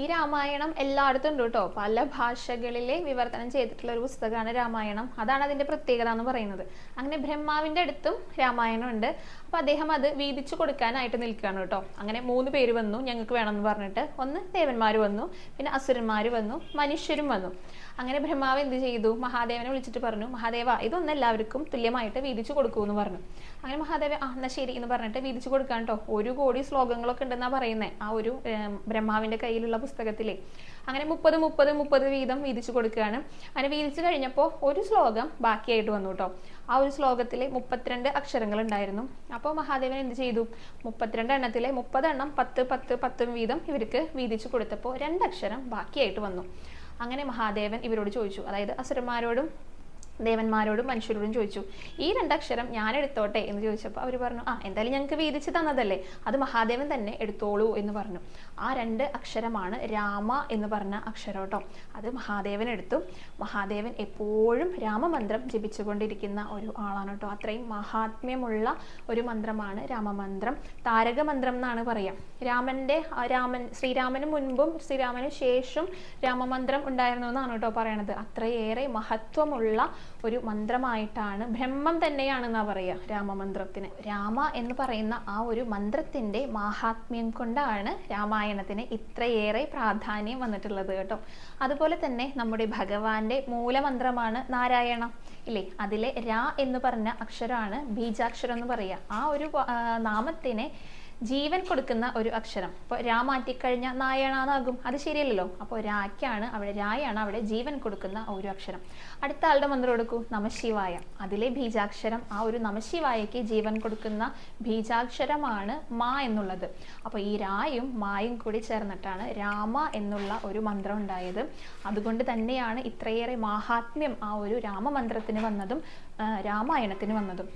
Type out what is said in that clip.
ഈ രാമായണം എല്ലായിടത്തും ഉണ്ട് കേട്ടോ. പല ഭാഷകളിലെ വിവർത്തനം ചെയ്തിട്ടുള്ള ഒരു പുസ്തകമാണ് രാമായണം. അതാണ് അതിന്റെ പ്രത്യേകത എന്ന് പറയുന്നത്. അങ്ങനെ ബ്രഹ്മാവിന്റെ അടുത്തും രാമായണം ഉണ്ട്. അപ്പൊ അദ്ദേഹം അത് വീതിച്ചു കൊടുക്കാനായിട്ട് നിൽക്കുകയാണ് കേട്ടോ. അങ്ങനെ മൂന്ന് പേര് വന്നു ഞങ്ങൾക്ക് വേണമെന്ന് പറഞ്ഞിട്ട്. ഒന്ന് ദേവന്മാർ വന്നു പിന്നെ അസുരന്മാർ വന്നു മനുഷ്യരും വന്നു. അങ്ങനെ ബ്രഹ്മാവ് എന്ത് ചെയ്തു? മഹാദേവനെ വിളിച്ചിട്ട് പറഞ്ഞു മഹാദേവ ഇതൊന്നും എല്ലാവർക്കും തുല്യമായിട്ട് വീതിച്ചു കൊടുക്കൂ എന്ന് പറഞ്ഞു. അങ്ങനെ മഹാദേവ ആ എന്നാ ശരി എന്ന് പറഞ്ഞിട്ട് വീതിച്ചു കൊടുക്കാൻ കേട്ടോ. ഒരു കോടി ശ്ലോകങ്ങളൊക്കെ ഉണ്ടെന്നാ പറയുന്നത് ആ ഒരു ബ്രഹ്മാവിന്റെ കയ്യിലുള്ള പുസ്തകത്തിലെ. അങ്ങനെ മുപ്പത് മുപ്പത് മുപ്പത് വീതം വീതിച്ചു കൊടുക്കുകയാണ്. അങ്ങനെ വീതിച്ചു കഴിഞ്ഞപ്പോൾ ഒരു ശ്ലോകം ബാക്കിയായിട്ട് വന്നു കേട്ടോ ആ ഒരു ശ്ലോകത്തിലെ മുപ്പത്തിരണ്ട് അക്ഷരങ്ങൾ ഉണ്ടായിരുന്നു. അപ്പോൾ മഹാദേവൻ എന്ത് ചെയ്തു? മുപ്പത്തിരണ്ട് എണ്ണത്തിലെ മുപ്പതെണ്ണം പത്ത് പത്ത് പത്തും വീതം ഇവർക്ക് വീതിച്ചു കൊടുത്തപ്പോൾ രണ്ടക്ഷരം ബാക്കിയായിട്ട് വന്നു. അങ്ങനെ മഹാദേവൻ ഇവരോട് ചോദിച്ചു. അതായത് അസുരന്മാരോടും ദേവന്മാരോടും മനുഷ്യരോടും ചോദിച്ചു ഈ രണ്ടക്ഷരം ഞാൻ എടുത്തോട്ടെ? എന്ന് ചോദിച്ചപ്പോൾ അവർ പറഞ്ഞു ആ എന്തായാലും ഞങ്ങൾക്ക് വീതിച്ച് തന്നതല്ലേ അത് മഹാദേവൻ തന്നെ എടുത്തോളൂ എന്ന് പറഞ്ഞു. ആ രണ്ട് അക്ഷരമാണ് രാമ എന്ന് പറഞ്ഞ അക്ഷരം കേട്ടോ അത് മഹാദേവൻ എടുത്തു. മഹാദേവൻ എപ്പോഴും രാമമന്ത്രം ജപിച്ചുകൊണ്ടിരിക്കുന്ന ഒരു ആളാണ് കേട്ടോ അത്രയും മഹാത്മ്യമുള്ള ഒരു മന്ത്രമാണ് രാമമന്ത്രം. താരകമന്ത്രം എന്നാണ് പറയാം. രാമന്റെ ആ രാമൻ ശ്രീരാമന് മുൻപും ശ്രീരാമന് ശേഷം രാമമന്ത്രം ഉണ്ടായിരുന്നു എന്നാണ് കേട്ടോ പറയണത്. അത്രയേറെ മഹത്വമുള്ള ഒരു മന്ത്രമായിട്ടാണ് ബ്രഹ്മം തന്നെയാണെന്നാ പറയുക രാമമന്ത്രത്തിന്. രാമ എന്ന് പറയുന്ന ആ ഒരു മന്ത്രത്തിന്റെ മാഹാത്മ്യം കൊണ്ടാണ് രാമായണത്തിന് ഇത്രയേറെ പ്രാധാന്യം വന്നിട്ടുള്ളത് കേട്ടോ. അതുപോലെ തന്നെ നമ്മുടെ ഭഗവാന്റെ മൂലമന്ത്രമാണ് നാരായണ ഇല്ലേ? അതിലെ രാ എന്ന് പറഞ്ഞ അക്ഷരമാണ് ബീജാക്ഷരം എന്ന് പറയുക ആ ഒരു നാമത്തിനെ ജീവൻ കൊടുക്കുന്ന ഒരു അക്ഷരം. ഇപ്പോൾ രാ മാറ്റിക്കഴിഞ്ഞാൽ നായണാന്നാകും അത് ശരിയല്ലല്ലോ. അപ്പോൾ രാക്കാണ് അവിടെ രായാണ് അവിടെ ജീവൻ കൊടുക്കുന്ന ഒരു അക്ഷരം. അടുത്ത ആളുടെ മന്ത്രം കൊടുക്കൂ നമശിവായ. അതിലെ ബീജാക്ഷരം ആ ഒരു നമശിവായയ്ക്ക് ജീവൻ കൊടുക്കുന്ന ബീജാക്ഷരമാണ് മാ എന്നുള്ളത്. അപ്പോൾ ഈ രായും മായും കൂടി ചേർന്നിട്ടാണ് രാമ എന്നുള്ള ഒരു മന്ത്രം ഉണ്ടായത്. അതുകൊണ്ട് തന്നെയാണ് ഇത്രയേറെ മാഹാത്മ്യം ആ ഒരു രാമമന്ത്രത്തിന് വന്നതും രാമായണത്തിന് വന്നതും.